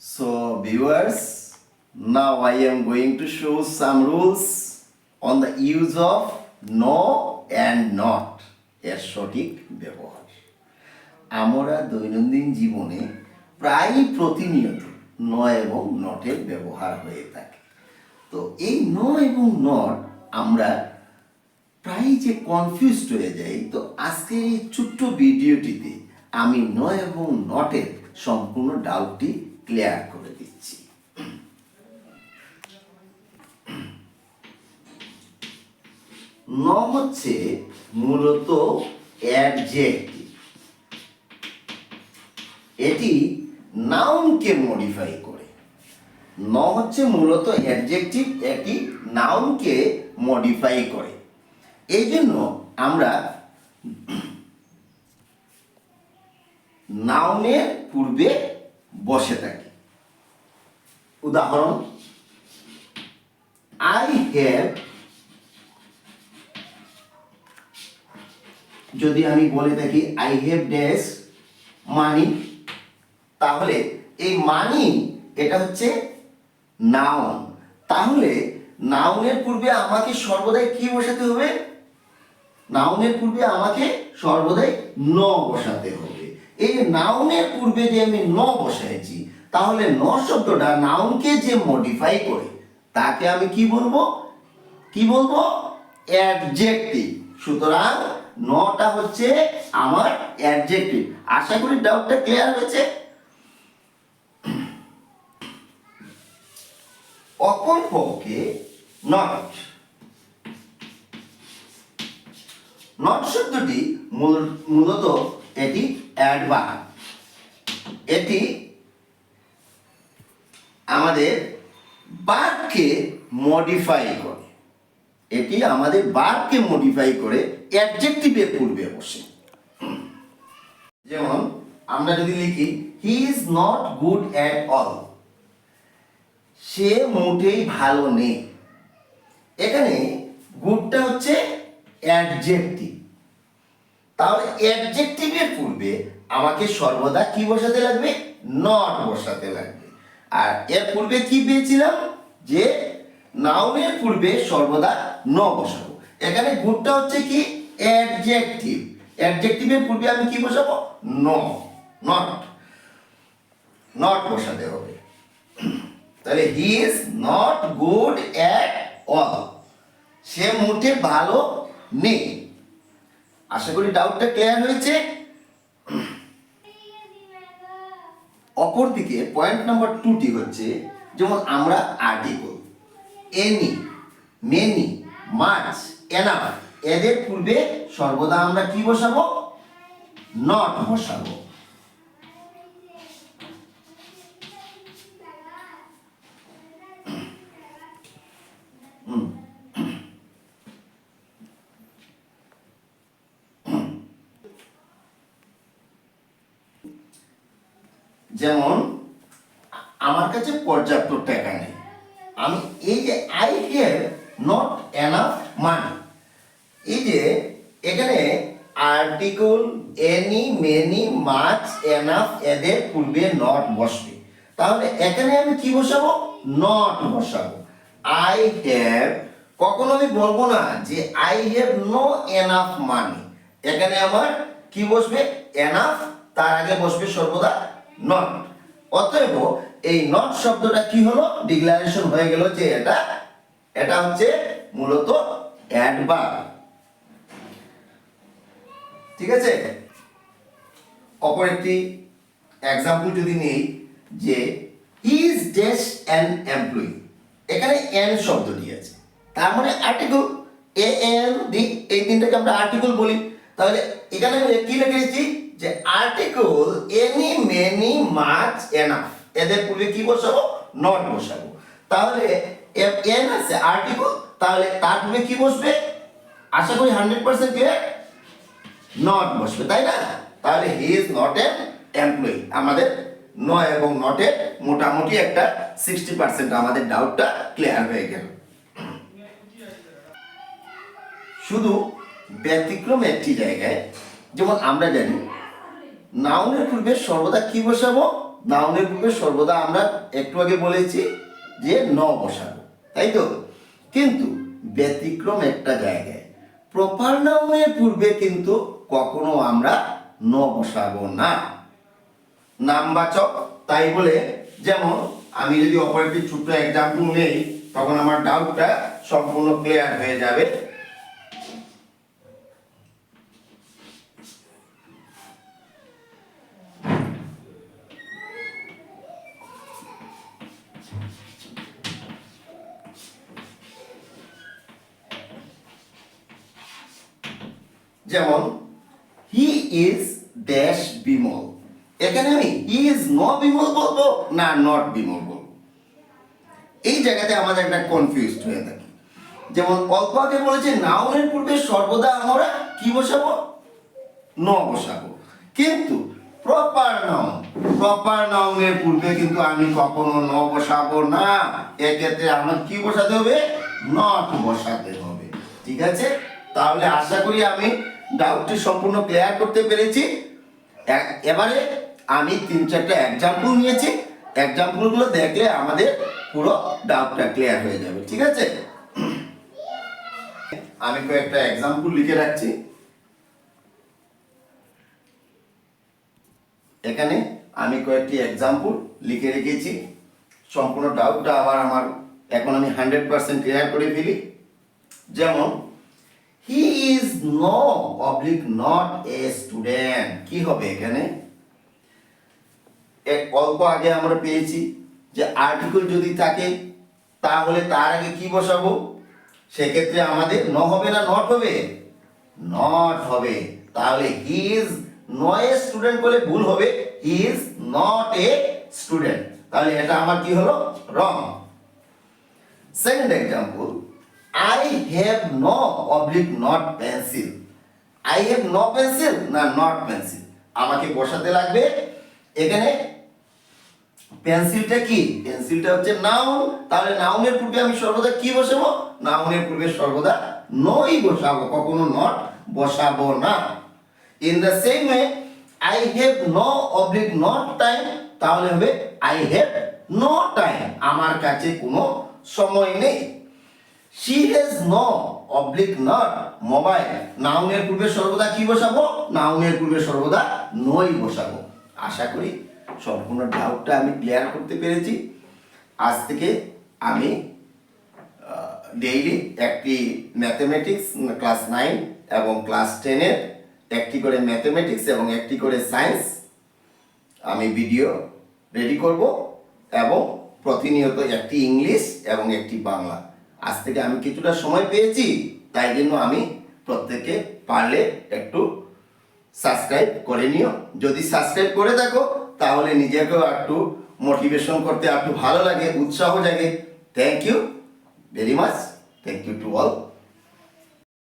So, viewers, now I am going to show some rules on the use of no and not এর সঠিক ব্যবহার। আমরা দৈনন্দিন জীবনে প্রায় প্রতিনিয়ত ন এবং নটের ব্যবহার হয়ে থাকে। তো এই ন এবং নট আমরা প্রায় যে কনফিউজড হয়ে যাই তো আজকের এই ছোট্ট ভিডিওটিতে আমি ন এবং নটের সম্পূর্ণ ডাউটটি ক্লিয়ার করে দিচ্ছি ন হচ্ছে মূলত এটি নাউনকে মডিফাই করে ন হচ্ছে মূলত অ্যাডজেক্টিভ এটি নাউনকে মডিফাই করে এই জন্য আমরা নাউনের পূর্বে বসে থাকি। উদাহরণ আই হ্যাভ যদি আমি বলে থাকি আই হ্যাভ ড্যাশ মানি তাহলে এই মানি এটা হচ্ছে নাউন তাহলে নাউনের পূর্বে আমাকে সর্বদাই কি বসাতে হবে? নাউনের পূর্বে আমাকে সর্বদাই ন বসাতে হবে। এই নাউনের পূর্বে যে আমি ন বসাইছি, তাহলে ন শব্দটা নাউনকে যে মডিফাই করে, তাকে আমি কি বলব? কি বলব? অ্যাডজেক্টিভ সুতরাং নটা হচ্ছে আমার অ্যাডজেক্টিভ আশা করি ডাউটটা ক্লিয়ার হয়েছে? অপর পক্ষে নট নট শব্দটি মূল- মূলত এটি অ্যাডভার্ব এটি আমাদের বাক্যে মডিফাই করে। এটি আমাদের বাক্যে মডিফাই করে অ্যাডজেক্টিভের পূর্বে বসে। যেমন, আমরা যদি লিখি he is not good at all সে মোটেই ভালো নেই। এখানে গুডটা হচ্ছে অ্যাডজেক্টিভ তাহলে অ্যাডজেক্টিভের পূর্বে আমাকে সর্বদা কি বসাতে লাগবে? নট বসাতে লাগবে। আর এর পূর্বে কি পেয়েছিলাম? যে নাউনের পূর্বে সর্বদা ন বসাবো। এখানে গুডটা হচ্ছে কি? অ্যাডজেক্টিভ অ্যাডজেক্টিভের পূর্বে আমি কি বসাবো? ন নট নট বসাতে হবে। তাহলে he is not good at all সে মোটে ভালো নেই। আশা করি ডাউটটা ক্লিয়ার হয়েছে? অপরদিকে পয়েন্ট নাম্বার টুটি হচ্ছে, যেমন আমরা article any many much enough এদের পূর্বে সর্বদা আমরা কি বসাবো? নট বসাবো। যেমন, আমার কাছে পর্যাপ্ত টাকা নেই। আমি এই যে I have not enough money এই যে এখানে article any many much enough এদের পূর্বে নট বসবে। তাহলে এখানে আমি কি বসাবো? নট বসাবো। আই হ্যাভ কখনো আমি বলব না যে I have no enough money এখানে আমার কি বসবে? এনাফ তার আগে বসবে সর্বদা নট অতএব এই নট শব্দটা কি হলো? ডিক্লারেশন হয়ে গেল যে এটা এটা হচ্ছে মূলত অ্যাডভার্ব ঠিক আছে? অপর একটি এক্সাম্পল যদি নেই, যে ইজ ড্যাশ অ্যান এমপ্লয়ি এখানে এন শব্দটি আছে। তার মানে আর্টিকেল এ এন ডি এই তিনটাকে আমরা আর্টিকেল বলি। তাহলে এখানে কি লিখেছি যে article any many much enough এদের পূর্বে কি বসাবো? নট বসাবো। তাহলে এন আছে আর্টিকেল তাহলে তার পূর্বে কি বসবে? আশা করি হান্ড্রেড পার্সেন্ট ক্লিয়ার নট বসবে, তাই না? তাহলে he is not an employee আমাদের নয় এবং নট নটের মোটামুটি একটা সিক্সটি পার্সেন্ট আমাদের ডাউটটা ক্লিয়ার হয়ে গেল। শুধু ব্যতিক্রম একটি জায়গায়, যেমন আমরা জানি নাউনের পূর্বে সর্বদা কি বসাবো? নাউনের পূর্বে সর্বদা আমরা একটু আগে বলেছি যে ন বসাবো, তাই তো? কিন্তু ব্যতিক্রম একটা জায়গায়। প্রপার নাউনের পূর্বে কিন্তু কখনো আমরা ন বসাবো না। নামবাচক, তাই বলে যেমন আমি যদি অপর একটি ছোট্ট এক্সাম্পল নেই, তখন আমার ডাউটটা সম্পূর্ণ ক্লিয়ার হয়ে যাবে। যেমন হি ইজ ড্যাশ বিমল এখানে আমি হি ইজ ন বিমল বলব না নট বিমল বলব। এই জায়গাতে আমাদের একটা কনফিউজড হয়ে থাকে। যেমন, অল্প আগে বলেছে, নাউনের পূর্বে সর্বদা আমরা কি বসাবো? ন বসাবো। কিন্তু প্রপার নাউন প্রপার নাউনের পূর্বে কিন্তু আমি কখনো ন বসাবো না। এক্ষেত্রে আমার কি বসাতে হবে? নট বসাতে হবে। ঠিক আছে? তাহলে আশা করি আমি ডাউটটি সম্পূর্ণ ক্লিয়ার করতে পেরেছি। এবারে আমি তিন চারটা এক্সাম্পল নিয়েছি। এক্সাম্পলগুলো দেখলে আমাদের পুরো ডাউটটা ক্লিয়ার হয়ে যাবে, ঠিক আছে? আমি কয়েকটা এক্সাম্পল লিখে রাখছি। এখানে আমি কয়েকটি এক্সাম্পল লিখে রেখেছি। সম্পূর্ণ ডাউটটা আবার আমার, এখন আমি হান্ড্রেড পার্সেন্ট ক্লিয়ার করে ফেলি। যেমন he is no oblique not a student কি হবে এখানে? এক অল্প আগে আমরা পেয়েছি যে আর্টিকেল যদি থাকে, তাহলে তার আগে কি বসাবো? সেক্ষেত্রে আমাদের ন হবে না নট হবে? নট হবে। তাহলে হি ইজ নয় স্টুডেন্ট বলে ভুল হবে। He is not a student তাহলে এটা আমার কি হলো? Wrong second example I have no oblique not pencil I have no pencil না নট পেন্সিল আমাকে বসাতে লাগবে এখানে পেন্সিলটা কি? পেন্সিলটা হচ্ছে নাউন তাহলে নাউনের পূর্বে আমি সর্বদা কি বসাবো? নাউনের পূর্বে সর্বদা নই বসাবো, কখনো নট বসাবো না। In the same way I have no oblique not time তাহলে হবে আই হ্যাভ নো টাইম আমার কাছে কোনো সময় নেই। She has no oblique not mobile নাউনের পূর্বে সর্বদা কি বসাবো? নাউনের পূর্বে সর্বদা নই বসাবো। আশা করি সম্পূর্ণ ডাউটটা আমি ক্লিয়ার করতে পেরেছি। আজ থেকে আমি ডেইলি একটি ম্যাথমেটিক্স ক্লাস নাইন এবং ক্লাস টেনের একটি করে ম্যাথমেটিক্স এবং একটি করে সায়েন্স আমি ভিডিও রেডি করব এবং প্রতিনিয়ত একটি ইংলিশ এবং একটি বাংলা। আজ থেকে আমি কিছুটা সময় পেয়েছি, তাই জন্য আমি প্রত্যেকে পারলে একটু সাবস্ক্রাইব করে নিও। যদি সাবস্ক্রাইব করে থাকো, তাহলে নিজেকেও একটু মোটিভেশন করতে একটু ভালো লাগে, উৎসাহ জাগে। Thank you very much thank you to all